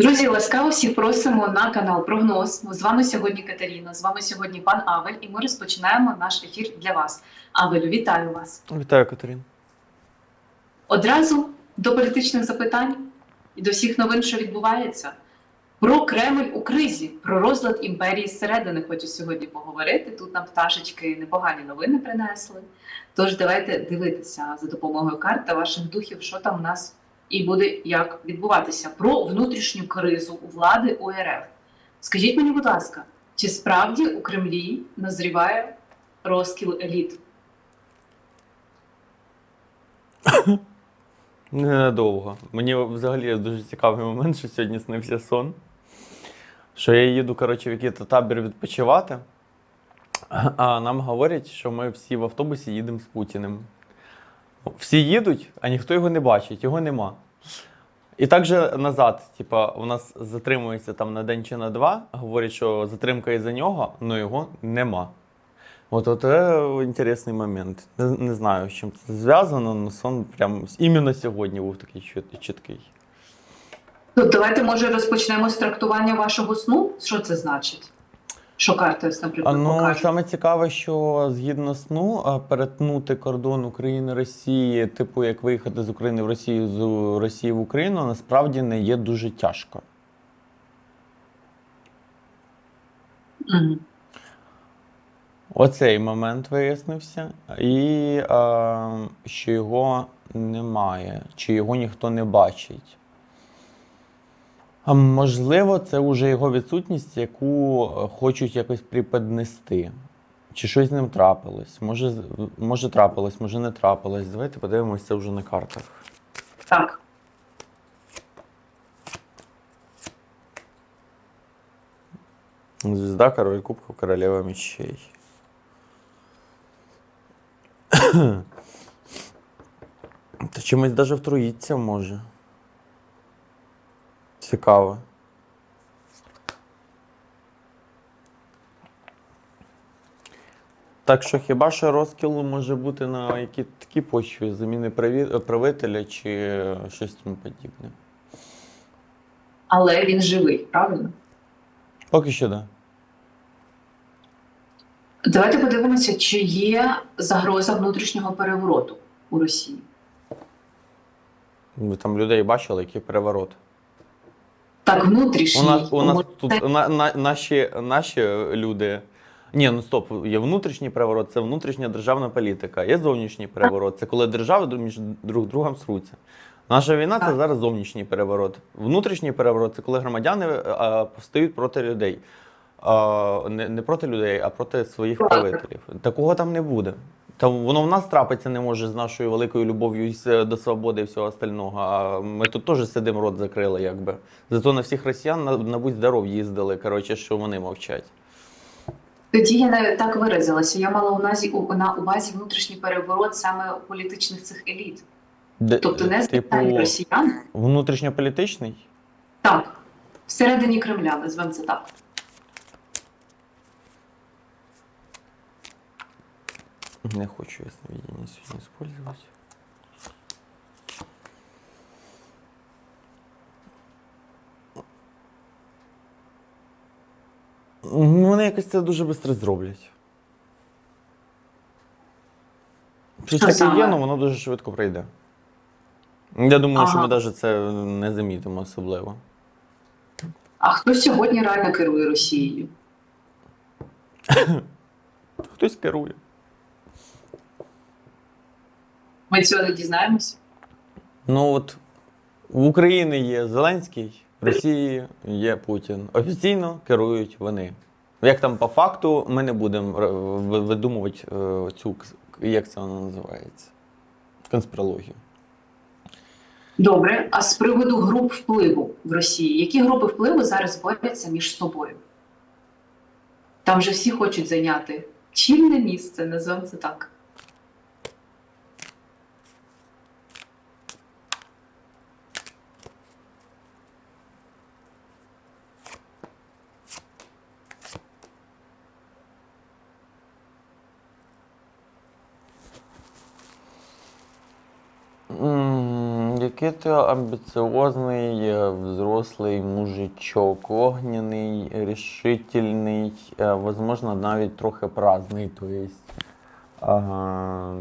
Друзі, ласкаво всіх просимо на канал Прогноз. З вами сьогодні Катерина, з вами сьогодні пан Авель, і ми розпочинаємо наш ефір для вас. Авелю, вітаю вас. Вітаю, Катерин. Одразу до політичних запитань і до всіх новин, що відбувається. Про Кремль у кризі, про розлад імперії зсередини хочу сьогодні поговорити. Тут нам пташечки непогані новини принесли. Тож давайте дивитися за допомогою карт та ваших духів, що там у нас і буде як відбуватися. Про внутрішню кризу у влади УРФ. Скажіть мені, будь ласка, чи справді у Кремлі назріває розкіл еліт? Ненадовго. Мені взагалі дуже цікавий момент, що сьогодні снився сон. Що я їду, коротше, в якийсь табір відпочивати, а нам говорять, що ми всі в автобусі їдемо з Путіним. Всі їдуть, а ніхто його не бачить, його нема. І так же назад, типа, у нас затримується там на день чи на два, говорять, що затримка із-за нього, але його нема. От це інтересний момент. Не, не знаю, з чим це зв'язано, але сон прям іменно сьогодні був такий чіткий. Ну, давайте, може, розпочнемо з трактування вашого сну. Що це значить? Що карти, ось, А наприклад, ну покажуть? саме цікаве, що згідно сну, перетнути кордон України Росії, типу як виїхати з України в Росію з Росії в Україну, насправді не є дуже тяжко. Мгм. Оцей момент вияснився, і а, що його немає, чи його ніхто не бачить. А можливо, це вже його відсутність, яку е, хочуть якось приподнести. Чи щось з ним трапилось? Може, може трапилось, може не трапилось. Давайте подивимося це вже на картах. Так. Звезда, король кубков, королева мечей. Та чимось даже втруїться може. Цікаво. Так що хіба що розкіл може бути на якій такій почві заміни правителя чи щось тому подібне? Але він живий, правильно? Поки що так. Да. Давайте подивимося, чи є загроза внутрішнього перевороту у Росії. Ви там людей бачили, який переворот. Так, внутрішній. У нас, у нас тут на, на, наші, наші люди. Ні, ну стоп, є внутрішній переворот, це внутрішня державна політика. Є зовнішній переворот, це коли держави друг- між друг другом сруться. Наша війна це зараз зовнішній переворот. Внутрішній переворот це коли громадяни а, повстають проти людей. А, не, не проти людей, а проти своїх правителів. Такого там не буде. Там воно в нас трапиться не може з нашою великою любов'ю до свободи і всього остального. А ми тут теж сидимо, рот закрили, якби. Зато на всіх росіян на, на будь здоров їздили, коротше, що вони мовчать. Тоді я не так виразилася. Я мала увазі у на увазі внутрішній переворот саме політичних цих еліт. Де- Тобто не типу, росіян. внутрішньополітичний? Так, всередині Кремля, назвемо це так. Не хочу ясновидение сегодня использовать. Ну, Вони якось це дуже швидко зроблять. Щось є, але воно дуже швидко пройде. Я думаю, що ми навіть це не замітимо особливо. А хто сьогодні реально керує Росією? Хтось керує. Ми цього не дізнаємося. Ну от в Україні є Зеленський, в Росії є Путін. Офіційно керують вони. Як там по факту, ми не будемо видумувати е, цю як це вона називається? Конспірологію. Добре, а з приводу груп впливу в Росії, які групи впливу зараз борються між собою? Там же всі хочуть зайняти чільне місце, назвемо це так. Який ти амбіціозний, е, взрослий мужичок, огняний, рішительний, е, возможно, навіть трохи праздний, то есть, ага,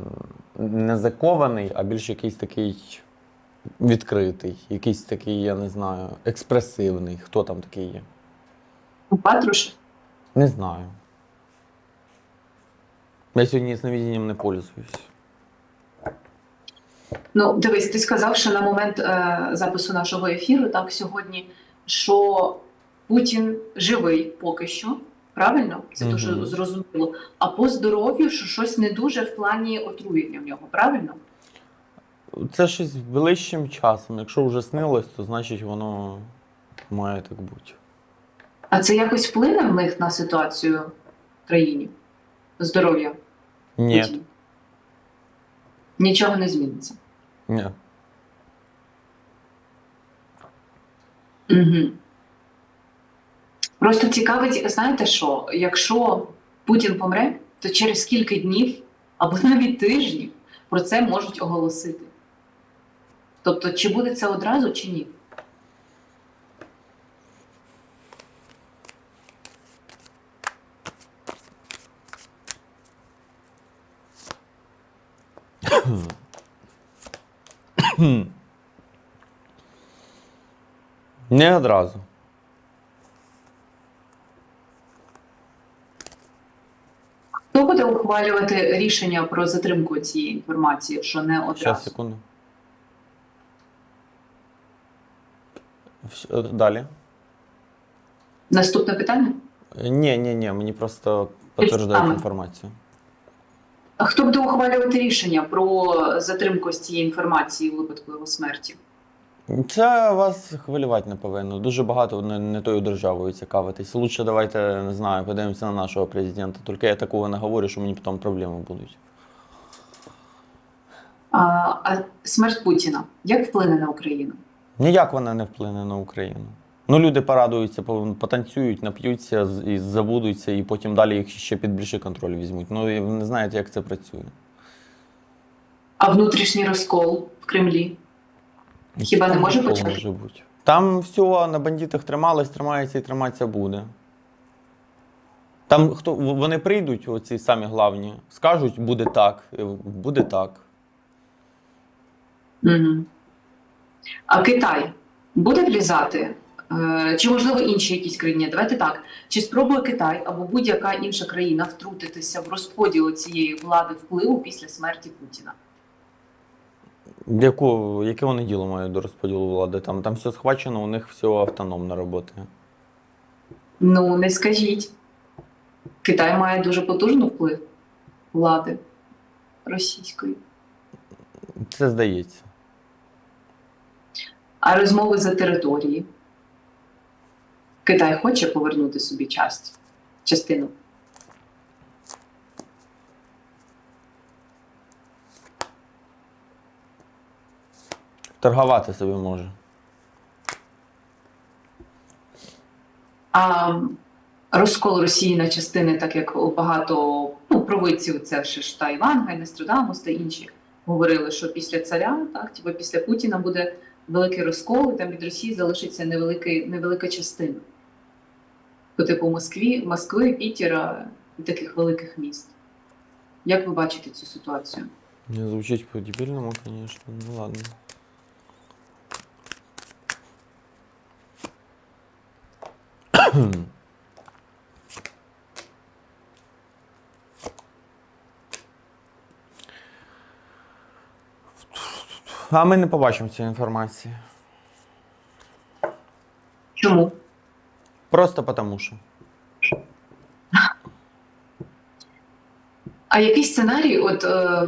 не закований, а більш якийсь такий відкритий, якийсь такий, я не знаю, експресивний. Хто там такий є? Ну, Патрушев. Не знаю. Я сьогодні сновидінням не пользуюсь. Ну, дивись, ти сказав, що на момент е, запису нашого ефіру, так, сьогодні, що Путін живий поки що. Правильно? Це Мгм. дуже зрозуміло. А по здоров'ю, що щось не дуже в плані отруєння в нього, правильно? Це щось ближчим часом. Якщо вже снилось, то значить воно має так бути. А це якось вплине в них на ситуацію в країні? Здоров'я? Ні, Путіна? Нічого не зміниться. ні. Угу. Просто цікавить, знаєте що, якщо Путін помре, то через кілька днів або навіть тижнів про це можуть оголосити. Тобто, чи буде це одразу, чи ні? Не одразу. Хто буде ухвалювати рішення про затримку цієї інформації, що не Зараз, одразу? секунду. Е, Далі. Наступне питання? Е, Ні, ні, ні, мені просто підтверджують інформацію. Хто буде ухвалювати рішення про затримку з цієї інформації у випадку його смерті? Це вас хвилювати не повинно. Дуже багато не, не тою державою цікавитись. Лучше давайте, не знаю, подивимося на нашого президента. Тільки я такого не говорю, що мені потім проблеми будуть. А, а смерть Путіна як вплине на Україну? Ніяк вона не вплине на Україну. Ну, люди порадуються, потанцюють, нап'ються і забудуться, і потім далі їх ще під більший контроль візьмуть. Ну, і ви не знаєте, як це працює. А внутрішній розкол в Кремлі? Хіба не може почати? може бути. Там все на бандитах трималось, тримається і триматися буде. Там хто вони прийдуть, оці самі главні, скажуть, буде так, буде так. Угу. А Китай буде влізати? Е, Чи можливо інші якісь країни? Давайте так. Чи спробує Китай або будь-яка інша країна втрутитися в розподіл цієї влади впливу після смерті Путіна? Яку, яке вони діло мають до розподілу влади? Там, там все схвачено, у них все автономно працює. Ну, не скажіть. Китай має дуже потужний вплив влади російської. Це здається. А розмови за території. Китай хоче повернути собі часть, частину. Торгувати собі може. А розкол Росії на частини, так як багато ну, провидців, це ще ж та Івангай, Нестрадамус та інші говорили, що після царя, так, типу після Путіна буде великий розкол, і там від Росії залишиться невеликий, невелика частина. По типу Москві, Москви, Пітера і таких великих міст. Як ви бачите цю ситуацію? Не звучить по-дебільному, звісно. Ну ладно. А ми не побачимо цієї інформації. Чому? Просто тому що. А який сценарій, от е,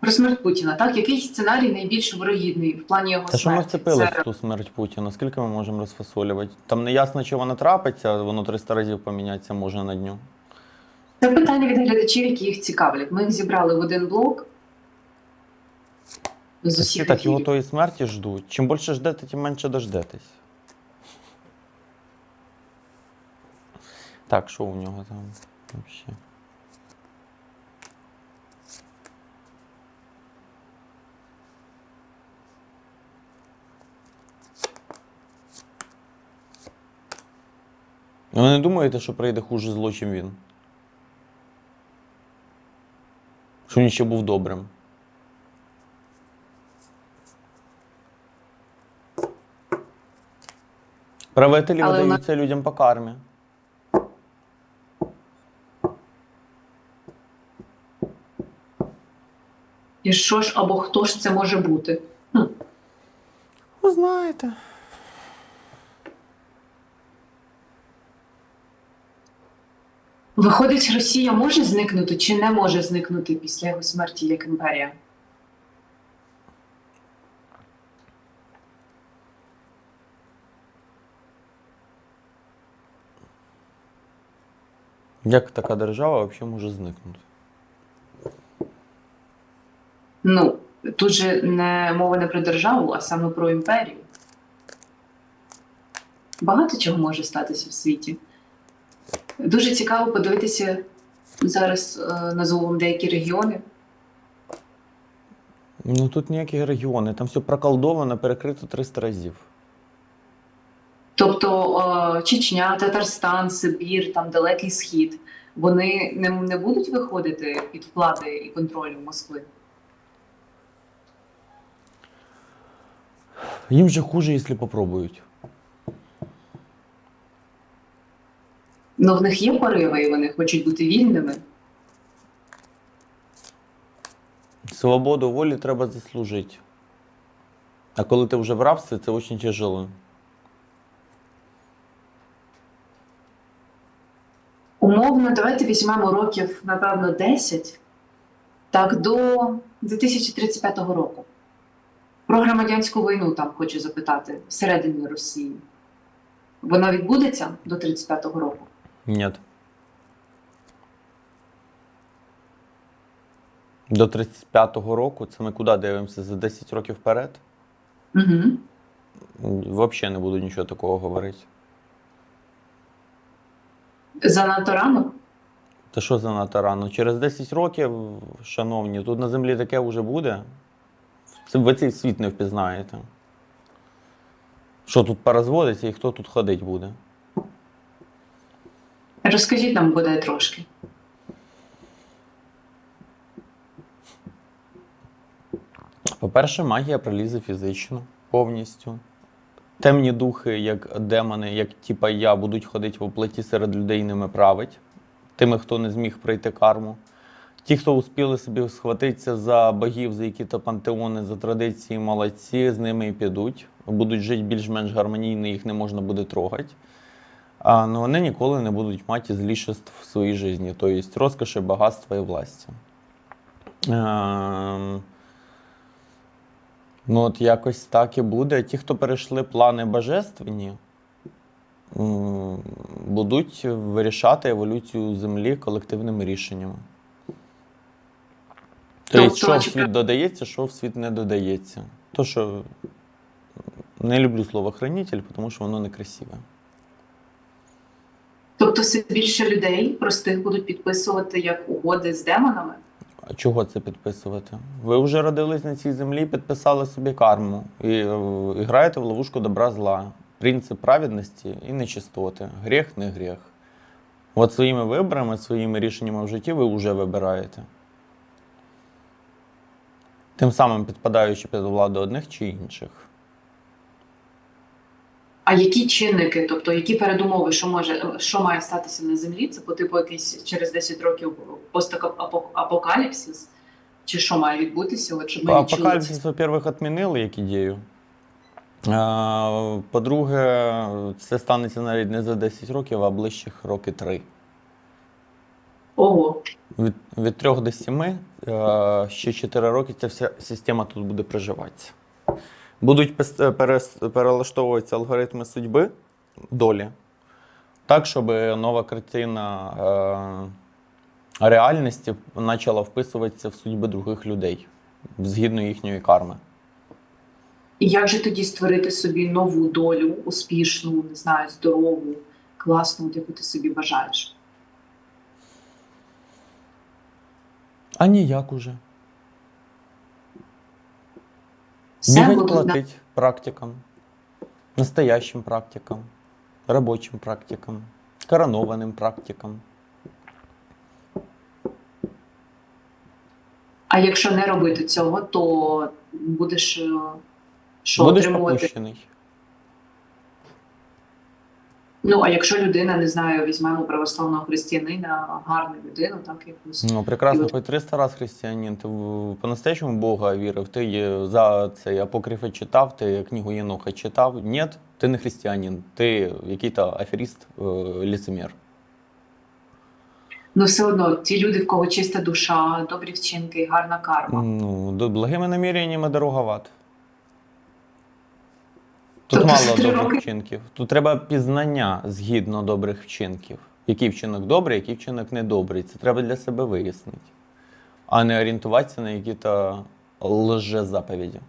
про смерть Путіна, так? Який сценарій найбільш вирогідний в плані його Та що ми смерті? Це- в ту смерть Путіна? Скільки ми можемо розфасолювати? Там не ясно, чи вона трапиться, воно 300 разів помінятися може на дню. Це питання від глядачів, які їх цікавлять. Ми їх зібрали в один блок. З усіх так його тої смерті ждуть. Чим більше ждете, тим менше дождетесь. Так, що у нього там взагалі? Ви ну, не думаєте, що прийде хуже зло, ніж він? Що він ще був добрим? Правителі Але у нас- видаються людям по кармі. І що ж або хто ж це може бути? Ви знаєте. Виходить, Росія може зникнути чи не може зникнути після його смерті як імперія? Як така держава взагалі може зникнути? Ну, тут же не мова не про державу, а саме про імперію. Багато чого може статися в світі. Дуже цікаво подивитися зараз е, назву вам деякі регіони. Ну тут ніякі регіони, там все проколдовано, перекрито 300 разів. Тобто е, Чечня, Татарстан, Сибір, там Далекий Схід. Вони не, не будуть виходити під влади і контролю Москви. Їм же хуже, якщо попробують. Ну, в них є пориви, і вони хочуть бути вільними. Свободу волі треба заслужити. А коли ти вже в рабстві, це дуже тяжело. Умовно, давайте візьмемо років, напевно, 10, так, до 2035 року. Про громадянську війну там хочу запитати всередині Росії. Вона відбудеться до 35-го року? Ні. До 35-го року це ми куди дивимося? За 10 років вперед? Угу. Взагалі не буду нічого такого говорити. Занадто рано? Та що за НАТО рано? Через 10 років, шановні, тут на землі таке вже буде. Це ви цей світ не впізнаєте. Що тут порозводиться і хто тут ходить буде? Розкажіть нам буде трошки. По-перше, магія прилізе фізично повністю. Темні духи, як демони, як типа я, будуть ходити в оплеті серед людей ними править. Тими, хто не зміг пройти карму. Ті, хто успіли собі схватитися за богів, за які-то пантеони, за традиції, молодці, з ними і підуть. Будуть жити більш-менш гармонійно, їх не можна буде трогати. А, ну, вони ніколи не будуть мати злішеств в своїй житті, тобто розкоші, багатства і власті. Ем, Ну, от якось так і буде. Ті, хто перейшли плани божественні, будуть вирішати еволюцію Землі колективними рішеннями. Тобто, що в світ додається, що в світ не додається. То, що не люблю слово хранитель, тому що воно некрасиве. Тобто все більше людей простих будуть підписувати як угоди з демонами? А чого це підписувати? Ви вже родились на цій землі, підписали собі карму і, е, і граєте в ловушку добра зла. Принцип праведності і нечистоти. Гріх не гріх. От своїми виборами, своїми рішеннями в житті ви вже вибираєте. Тим самим підпадаючи під владу одних чи інших. А які чинники, тобто які передумови, що може що має статися на землі? Це по типу якийсь через 10 років постапокаліпсис? Чи що має відбутися? От, щоб ми Апокаліпсис, во-первых, відмінили як ідею. По-друге, це станеться навіть не за 10 років, а ближчих роки 3. Ого. Від, від 3 до 7, е, ще 4 роки ця вся система тут буде приживатися. Будуть е, перелаштовуватися алгоритми судьби, долі, так, щоб нова картина е, реальності почала вписуватися в судьби других людей згідно їхньої карми. І як же тоді створити собі нову долю, успішну, не знаю, здорову, класну, яку ти собі бажаєш? А ніяк уже. Бігать платить практикам, настоящим практикам, робочим практикам, коронованим практикам. А якщо не робити цього, то будеш е, що Будеш отримувати? попущений. Ну а якщо людина, не знаю, візьмемо православного християнина, гарну людину, так якусь. Ну, прекрасно, хоч 300 раз християнин, ти по-настоящему Бога вірив, ти за цей апокрифи читав, ти книгу Єноха читав. Ні, ти не християнин, ти який-то аферіст, е, ліцемір. Ну все одно ті люди, в кого чиста душа, добрі вчинки, гарна карма. Ну, до благими наміреннями дороговат. Тут Тобто мало добрих роки? вчинків. Тут треба пізнання згідно добрих вчинків. Який вчинок добрий, який вчинок недобрий. Це треба для себе вияснити, а не орієнтуватися на які-то лже-заповіді.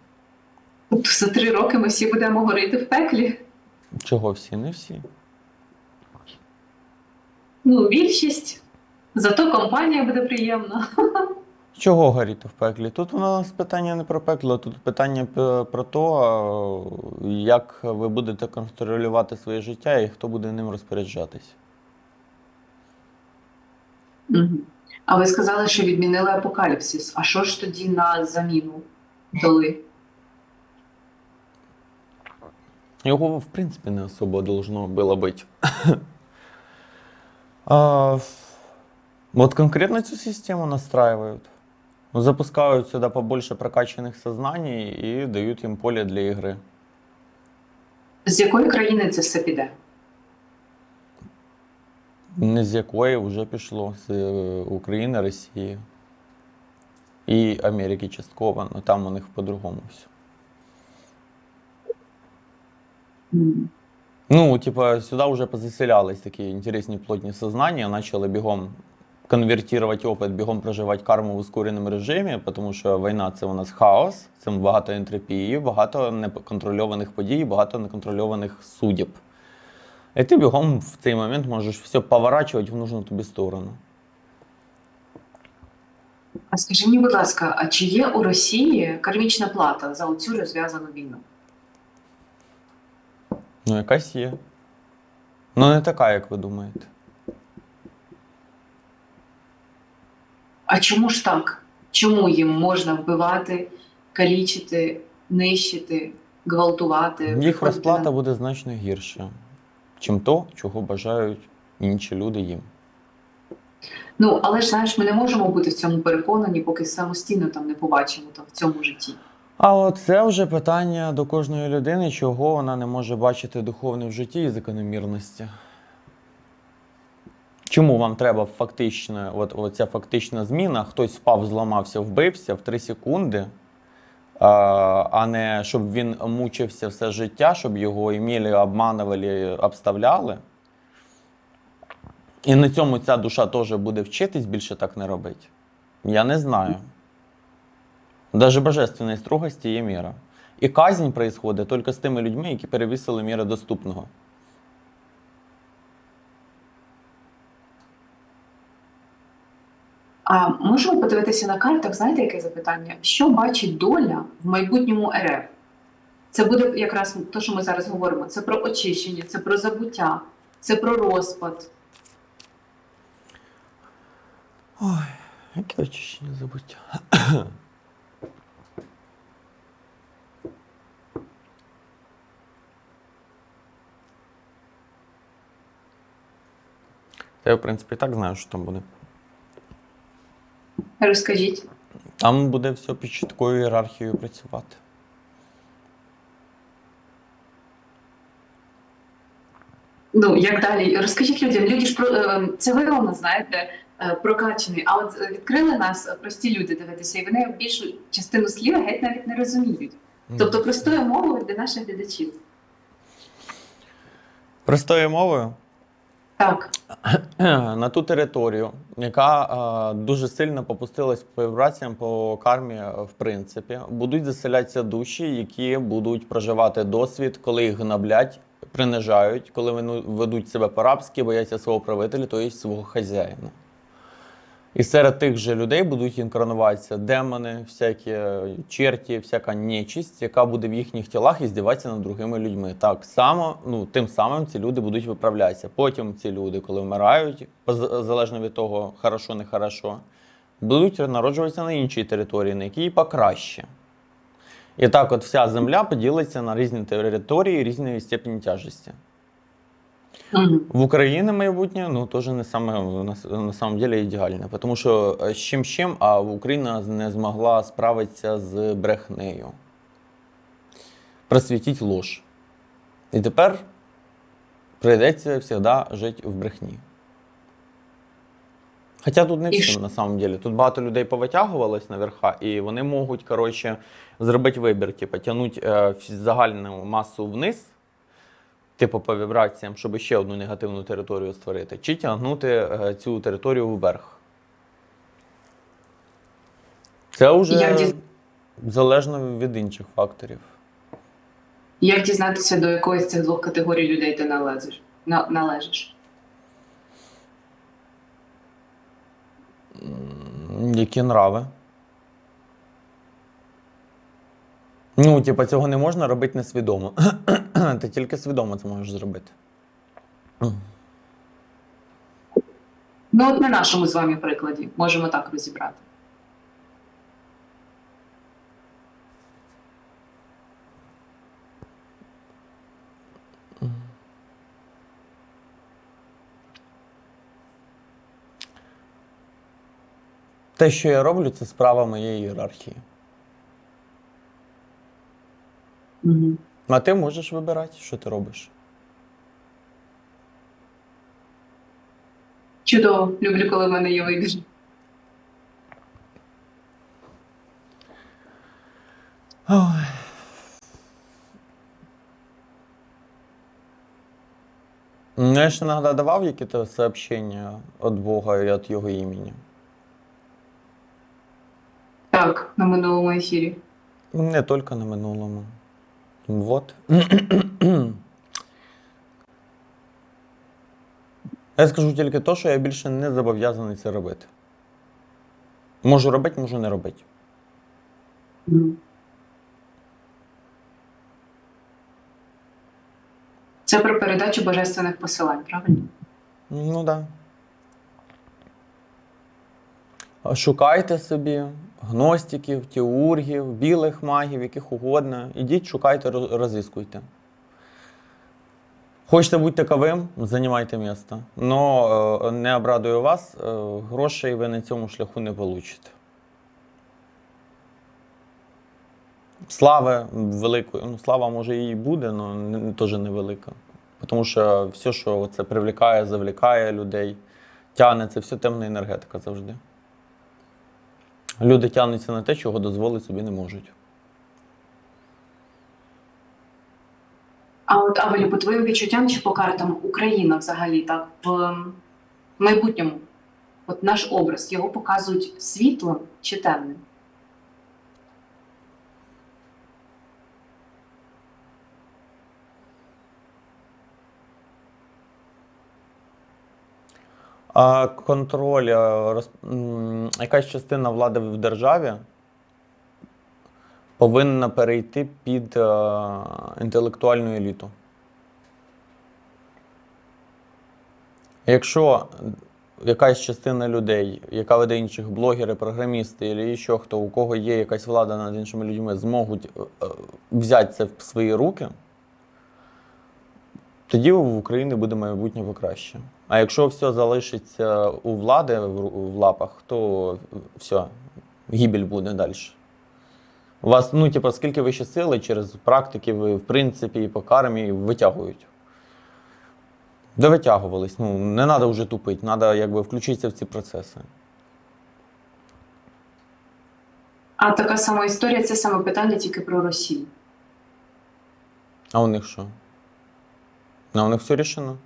Тобто за три роки ми всі будемо горіти в пеклі. Чого всі? Не всі. Ну, більшість. Зато компанія буде приємна. Чого горіти в пеклі? Тут у нас питання не про пекло, тут питання п- про те, як ви будете контролювати своє життя і хто буде ним розпоряджатись. Мгм. А ви сказали, що відмінили апокаліпсис. А що ж тоді на заміну дали? Його, в принципе, не особо должно было быть. А, ф- Вот конкретно эту систему настраивают. Ну, Запускают сюда побольше прокачанных сознаний и дают им поле для игры. З якої країни це все піде? Не з якої вже пішло з е, України, Росії і Америки частково, але там у них по-другому все. М. Ну, типа, сюда уже позаселялись такие интересные плотні сознания, начали бігом конвертувати опит, бігом проживати карму в ускореному режимі, тому що війна це у нас хаос, це багато ентропії, багато неконтрольованих подій, багато неконтрольованих судеб. І ти бігом в цей момент можеш все поворачувати в нужну тобі сторону. А скажи мені, будь ласка, а чи є у Росії кармічна плата за оцю розв'язану війну? Ну, якась є. Ну, не така, як ви думаєте. А чому ж так? Чому їм можна вбивати, калічити, нищити, гвалтувати? Їх розплата буде значно гірша, чим то, чого бажають інші люди їм. Ну, але ж знаєш, ми не можемо бути в цьому переконані, поки самостійно там не побачимо там, в цьому житті. А от це вже питання до кожної людини, чого вона не може бачити духовне в житті і закономірності. Чому вам треба фактично, от, от ця фактична зміна, хтось впав, зламався, вбився в 3 секунди, а, а не щоб він мучився все життя, щоб його імілі, обманували, обставляли. І на цьому ця душа теж буде вчитись більше так не робити. Я не знаю. Даже божественної строгості є міра. І казнь происходить тільки з тими людьми, які перевісили міри доступного. А можемо подивитися на картах, знаєте, яке запитання? Що бачить доля в майбутньому РФ? Це буде якраз те, що ми зараз говоримо. Це про очищення, це про забуття, це про розпад. Ой, яке очищення забуття. Я, в принципі, і так знаю, що там буде. Розкажіть. Там буде все під чіткою ієрархією працювати. Ну, як далі? Розкажіть людям, люди ж про е, це ви воно знаєте, е, прокачаний. А от відкрили нас прості люди дивитися, і вони більшу частину слів геть навіть не розуміють. Тобто простою мовою для наших глядачів. Простою мовою. Так. на ту територію, яка е, дуже сильно попустилась по вібраціям по кармі, е, в принципі, будуть заселятися душі, які будуть проживати досвід, коли їх гноблять, принижають, коли вони ведуть себе по-рабськи, бояться свого правителя, тобто свого хазяїна. І серед тих же людей будуть інкарнуватися демони, всякі черті, всяка нечисть, яка буде в їхніх тілах і здіватися над другими людьми. Так само, ну тим самим ці люди будуть виправлятися. Потім ці люди, коли вмирають, залежно від того, хорошо, не хорошо, будуть народжуватися на іншій території, на якій покраще. І так, от вся земля поділиться на різні території різної степені тяжесті. В Україні майбутнє, ну, теж не саме на, на самом деле ідеальне. Тому що е, з чим чим, а Україна не змогла справитися з брехнею. Просвітіть ложь. І тепер прийдеться завжди жити в брехні. Хоча тут не І всі що? на самом деле. Тут багато людей повитягувалось наверха, і вони можуть, коротше, зробити вибір, типу, тягнути е, загальну масу вниз, типу по вібраціям, щоб ще одну негативну територію створити, чи тягнути е, цю територію вверх. Це вже діз- залежно від інших факторів. Як дізнатися, до якої з цих двох категорій людей ти належиш? На, належиш? Які нрави. Ну, типа, цього не можна робити несвідомо. Ти тільки свідомо це можеш зробити. Ну, от на нашому з вами прикладі можемо так розібрати. Те, що я роблю, це справа моєї ієрархії. Угу. А ти можеш вибирати, що ти робиш. Чудово, люблю, коли в мене є вибір. Ой. Ну, я ж иногда давав какие-то сообщения от Бога и от Його імені. Так, на минулому ефірі. Не тільки на минулому. Вот. Я скажу тільки то, що я більше не зобов'язаний це робити. Можу робити, можу не робити. Це про передачу божественних посилань, правильно? Ну так. Да. Шукайте собі гностиків, теургів, білих магів, яких угодно. Ідіть, шукайте, розіскуйте. Хочете бути таковим, займайте місце. Но не обрадую вас, е, грошей ви на цьому шляху не получите. Слави великої, ну слава може і буде, але теж невелика. Тому що все, що це привлікає, завлікає людей, тягне, це все темна енергетика завжди. Люди тягнуться на те, чого дозволити собі не можуть. А от Авелю, по твоїм відчуттям чи по картам Україна взагалі так в майбутньому? От наш образ його показують світлим чи темним? Контроль, е, роз- якась частина влади в державі повинна перейти під е, інтелектуальну еліту. Якщо якась частина людей, яка веде інших блогери, програмісти, або ще хто, у кого є якась влада над іншими людьми, зможуть е, взяти це в свої руки, тоді в Україні буде майбутнє покраще. А якщо все залишиться у влади в, лапах, то все, гибель буде далі. У вас, ну, типу, скільки вищі сили через практики, ви, в принципі, і по кармі витягують. Де витягувались? Ну, не треба вже тупити, треба якби включитися в ці процеси. А така сама історія це саме питання тільки про Росію. А у них що? А у них все рішено?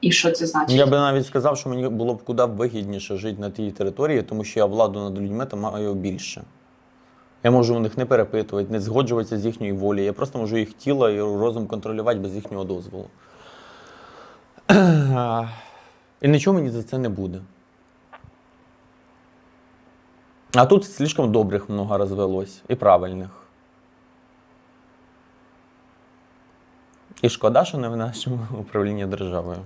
І що це значить? Я би навіть сказав, що мені було б куди вигідніше жити на тій території, тому що я владу над людьми там маю більше. Я можу у них не перепитувати, не згоджуватися з їхньої волі. Я просто можу їх тіло і розум контролювати без їхнього дозволу. І нічого мені за це не буде. А тут слишком добрих много розвелось і правильних. І шкода, що не в нашому управлінні державою.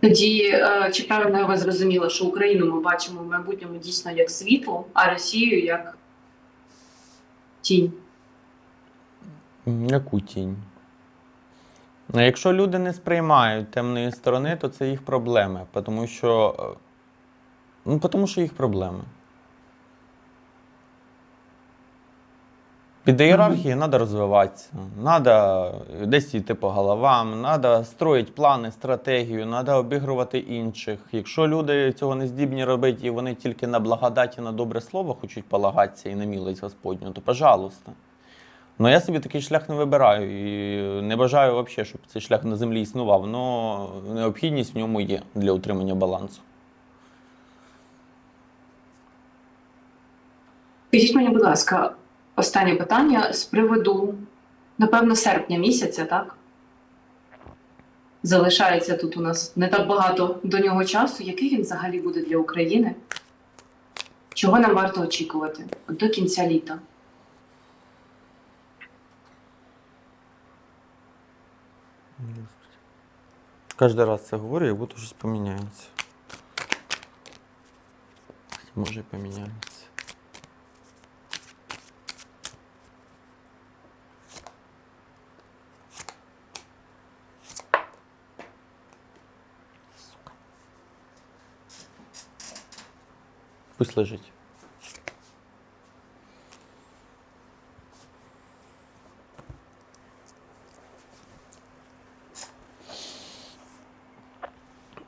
Тоді е, чи правильно я вас зрозуміла, що Україну ми бачимо в майбутньому дійсно як світло, а Росію як тінь? Яку тінь? Ну, Якщо люди не сприймають темної сторони, то це їх проблеми. Тому що. е, Ну, тому що їх проблеми. Під ієрархією треба розвиватися, треба десь йти по головам, треба строїти плани, стратегію, треба обігрувати інших. Якщо люди цього не здібні робити і вони тільки на благодаті, на добре слово хочуть полагатися і на милость Господню, то пожалуйста. Ну я собі такий шлях не вибираю і не бажаю взагалі, щоб цей шлях на землі існував. але необхідність в ньому є для утримання балансу. Скажіть мені, будь ласка, останнє питання з приводу, напевно, серпня місяця, так? Залишається тут у нас не так багато до нього часу. Який він взагалі буде для України? Чого нам варто очікувати до кінця літа? Кожен раз це говорю, як будто щось поміняється. Може і поміняється. Пусть лежить.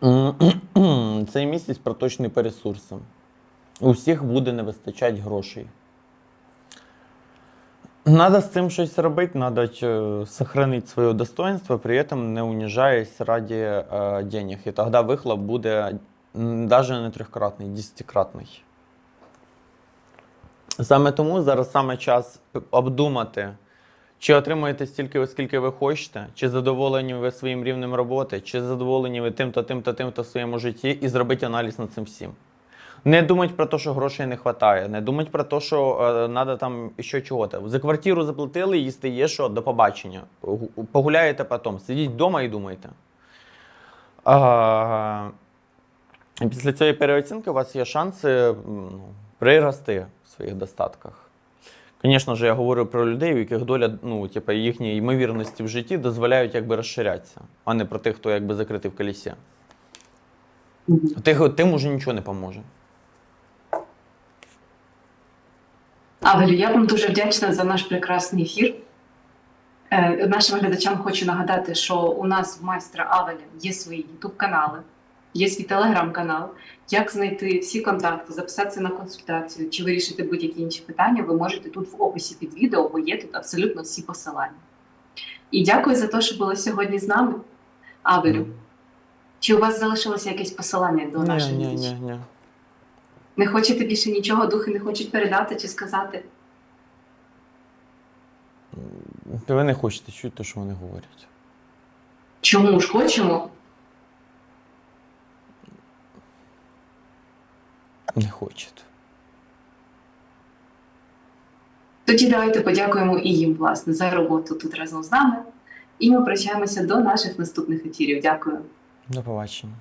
М, Цей місяць проточний по ресурсам. У всіх буде не вистачати грошей. Надо з цим щось робити, надо э, сохранить своє достоинство, при этом не унижаясь ради э, денег. І тоді вихлоп буде навіть не трьохкратний, десятикратний. Саме тому зараз саме час обдумати, чи отримуєте стільки, скільки ви хочете, чи задоволені ви своїм рівнем роботи, чи задоволені ви тим-то, тим-то, тим-то в своєму житті, і зробити аналіз над цим всім. Не думать про те, що грошей не вистачає, не думать про те, що треба там ще чого-то. За квартиру заплатили, їсти є що, до побачення. Погуляєте потім. Сидіть вдома і думайте. А, після цієї переоцінки у вас є шанси прирости в своїх достатках. Звісно ж, я говорю про людей, у яких доля, ну, типу, їхні ймовірності в житті дозволяють якби розширятися, а не про тих, хто якби закритий в колісі. Тих, тим уже нічого не поможе. Авелю, я вам дуже вдячна за наш прекрасний ефір. Е, Нашим глядачам хочу нагадати, що у нас в майстра Авеля є свої youtube канали, є свій телеграм-канал. Як знайти всі контакти, записатися на консультацію чи вирішити будь-які інші питання, ви можете тут в описі під відео, бо є тут абсолютно всі посилання. І дякую за те, що були сьогодні з нами. Авелю, чи у вас залишилося якесь посилання до наших ні, ні, ні, ні. Не хочете більше нічого, духи не хочуть передати чи сказати? Ви не хочете чути те, що вони говорять. Чому ж хочемо? Не хочуть. Тоді давайте подякуємо і їм, власне, за роботу тут разом з нами. І ми прощаємося до наших наступних ефірів. Дякую. До побачення.